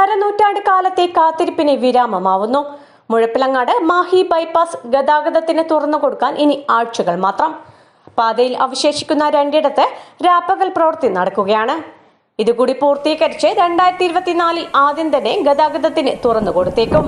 അരനൂറ്റാണ്ട് കാലത്തെ കാത്തിരിപ്പിന് വിരാമമാവുന്നു. മുഴപ്പിലങ്ങാട് മാഹി ബൈപ്പാസ് ഗതാഗതത്തിന് തുറന്നു കൊടുക്കാൻ ഇനി ആഴ്ചകൾ മാത്രം. പാതയിൽ അവശേഷിക്കുന്ന രണ്ടിടത്ത് രാപ്പകൽ പ്രവൃത്തി നടക്കുകയാണ്. ഇതുകൂടി പൂർത്തീകരിച്ച് രണ്ടായിരത്തി ഇരുപത്തിനാലിൽ ആദ്യം തന്നെ ഗതാഗതത്തിന് തുറന്നു കൊടുത്തേക്കും.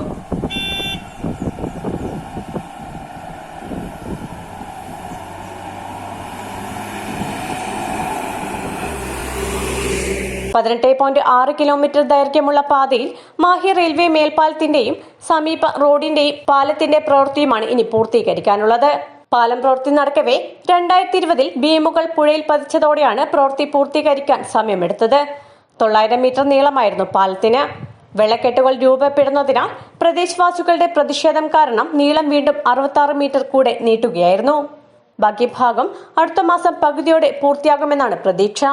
പതിനെട്ട് പോയിന്റ് ആറ് കിലോമീറ്റർ ദൈർഘ്യമുള്ള പാതയിൽ മാഹി റെയിൽവേ മേൽപ്പാലത്തിന്റെയും സമീപ റോഡിന്റെയും പാലത്തിന്റെ പ്രവൃത്തിയുമാണ് ഇനി പൂർത്തീകരിക്കാനുള്ളത്. പാലം പ്രവൃത്തി നടക്കവേ രണ്ടായിരത്തി ഇരുപതിൽ ബീമുകൾ പുഴയിൽ പതിച്ചതോടെയാണ് പ്രവൃത്തി പൂർത്തീകരിക്കാൻ സമയമെടുത്തത്. തൊള്ളായിരം മീറ്റർ നീളമായിരുന്നു പാലത്തിന്. വെള്ളക്കെട്ടുകൾ രൂപപ്പെടുന്നതിനാൽ പ്രദേശവാസികളുടെ പ്രതിഷേധം കാരണം നീളം വീണ്ടും അറുപത്തി മീറ്റർ കൂടെ നീട്ടുകയായിരുന്നു. ബാക്കി ഭാഗം അടുത്ത മാസം പകുതിയോടെ പൂർത്തിയാകുമെന്നാണ് പ്രതീക്ഷ.